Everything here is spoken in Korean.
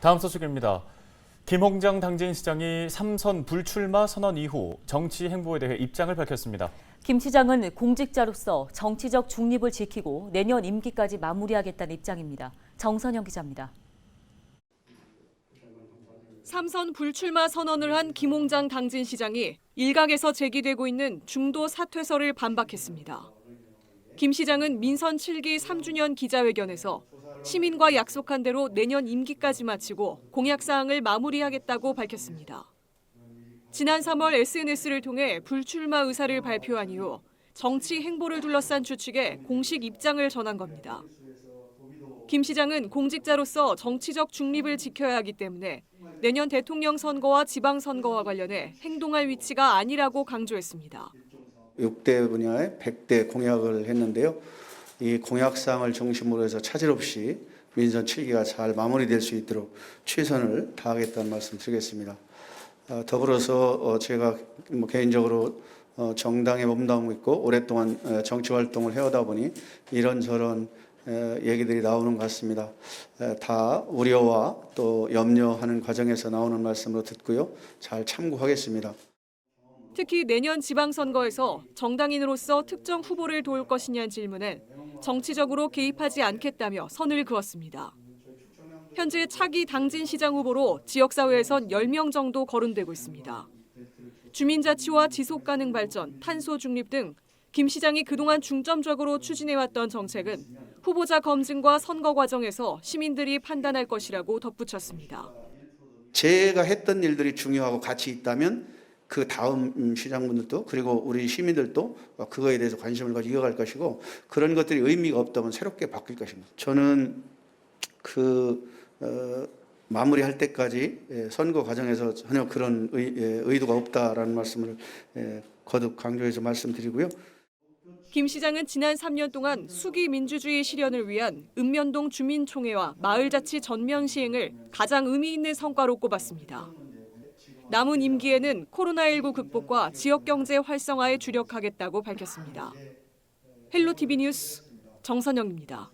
다음 소식입니다. 김홍장 당진 시장이 삼선 불출마 선언 이후 정치 행보에 대해 입장을 밝혔습니다. 김 시장은 공직자로서 정치적 중립을 지키고 내년 임기까지 마무리하겠다는 입장입니다. 정선영 기자입니다. 삼선 불출마 선언을 한 김홍장 당진 시장이 일각에서 제기되고 있는 중도 사퇴설을 반박했습니다. 김 시장은 민선 7기 3주년 기자회견에서 시민과 약속한 대로 내년 임기까지 마치고 공약 사항을 마무리하겠다고 밝혔습니다. 지난 3월 SNS를 통해 불출마 의사를 발표한 이후 정치 행보를 둘러싼 추측에 공식 입장을 전한 겁니다. 김 시장은 공직자로서 정치적 중립을 지켜야 하기 때문에 내년 대통령 선거와 지방 선거와 관련해 행동할 위치가 아니라고 강조했습니다. 6대 분야에 100대 공약을 했는데요. 이 공약사항을 중심으로 해서 차질 없이 민선 7기가 잘 마무리될 수 있도록 최선을 다하겠다는 말씀 드리겠습니다. 어, 더불어서 어, 제가 뭐 개인적으로 어, 정당에 몸담고 있고 오랫동안 어, 정치 활동을 해오다 보니 이런저런 에, 얘기들이 나오는 것 같습니다. 에, 다 우려와 또 염려하는 과정에서 나오는 말씀으로 듣고요. 잘 참고하겠습니다. 특히 내년 지방선거에서 정당인으로서 특정 후보를 도울 것이냐는 질문엔 정치적으로 개입하지 않겠다며 선을 그었습니다. 현재 차기 당진 시장 후보로 지역사회에선 10명 정도 거론되고 있습니다. 주민자치와 지속가능 발전, 탄소 중립 등 김 시장이 그동안 중점적으로 추진해왔던 정책은 후보자 검증과 선거 과정에서 시민들이 판단할 것이라고 덧붙였습니다. 제가 했던 일들이 중요하고 가치 있다면 그 다음 음, 시장분들도 그리고 우리 시민들도 그거에 대해서 관심을 가지고 이어갈 것이고 그런 것들이 의미가 없다면 새롭게 바뀔 것입니다. 저는 그 어, 마무리할 때까지 예, 선거 과정에서 전혀 그런 의, 예, 의도가 없다라는 말씀을 예, 거듭 강조해서 말씀드리고요. 김 시장은 지난 3년 동안 수기 민주주의 실현을 위한 읍면동 주민총회와 마을자치 전면 시행을 가장 의미 있는 성과로 꼽았습니다. 남은 임기에는 코로나19 극복과 지역 경제 활성화에 주력하겠다고 밝혔습니다. 헬로 TV 뉴스 정선영입니다.